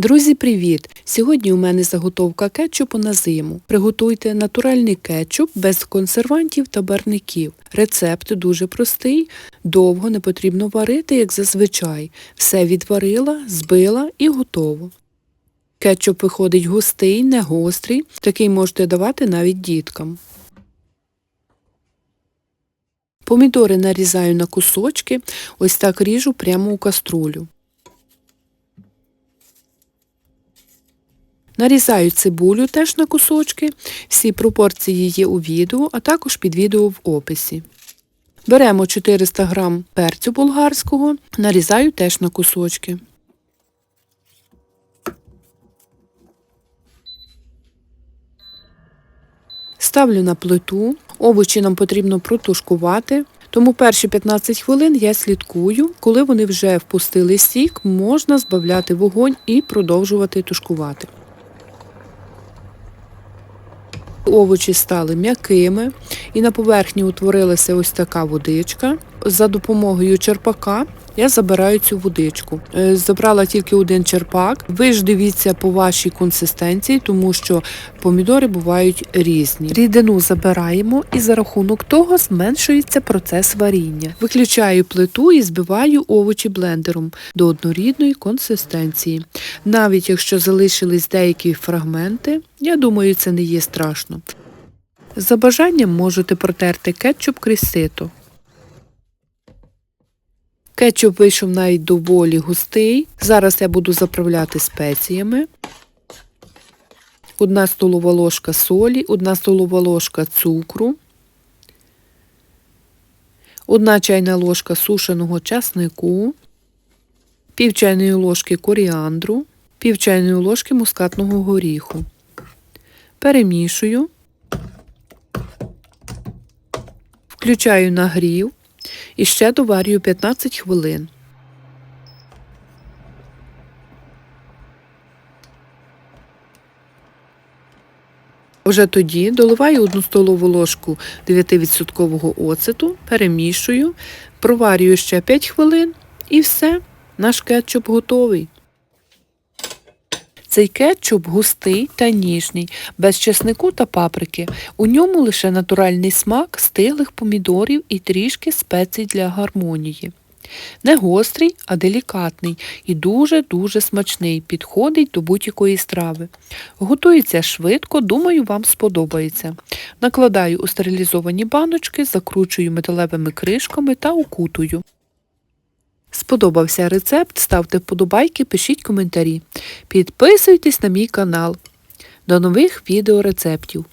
Друзі, привіт! Сьогодні у мене заготовка кетчупу на зиму. Приготуйте натуральний кетчуп без консервантів та барників. Рецепт дуже простий, довго не потрібно варити, як зазвичай. Все відварила, збила і готово. Кетчуп виходить густий, не гострий, такий можете давати навіть діткам. Помідори нарізаю на кусочки, ось так ріжу прямо у каструлю. Нарізаю цибулю теж на кусочки, всі пропорції є у відео, а також під відео в описі. Беремо 400 г перцю болгарського, нарізаю теж на кусочки. Ставлю на плиту, овочі нам потрібно протушкувати, тому перші 15 хвилин я слідкую, коли вони вже впустили сік, можна збавляти вогонь і продовжувати тушкувати. Овочі стали м'якими і на поверхні утворилася ось така водичка. За допомогою черпака я забираю цю водичку. Е, Забрала тільки один черпак. Ви ж дивіться по вашій консистенції, тому що помідори бувають різні. Рідину забираємо і за рахунок того зменшується процес варіння. Виключаю плиту і збиваю овочі блендером до однорідної консистенції. Навіть якщо залишились деякі фрагменти, я думаю, це не є страшно. За бажанням можете протерти кетчуп крізь сито. Кетчуп вийшов навіть доволі густий. Зараз я буду заправляти спеціями. Одна столова ложка солі, одна столова ложка цукру, одна чайна ложка сушеного часнику, пів чайної ложки коріандру, пів чайної ложки мускатного горіху. Перемішую, включаю нагрів і ще доварюю 15 хвилин. Вже тоді доливаю 1 столову ложку 9% оцету, перемішую, проварюю ще 5 хвилин і все, наш кетчуп готовий. Цей кетчуп густий та ніжний, без чеснику та паприки. У ньому лише натуральний смак стиглих помідорів і трішки спецій для гармонії. Не гострий, а делікатний і дуже-дуже смачний, підходить до будь-якої страви. Готується швидко, думаю, вам сподобається. Накладаю у стерилізовані баночки, закручую металевими кришками та укутую. Сподобався рецепт, ставте вподобайки, пишіть коментарі. Підписуйтесь на мій канал. До нових відеорецептів!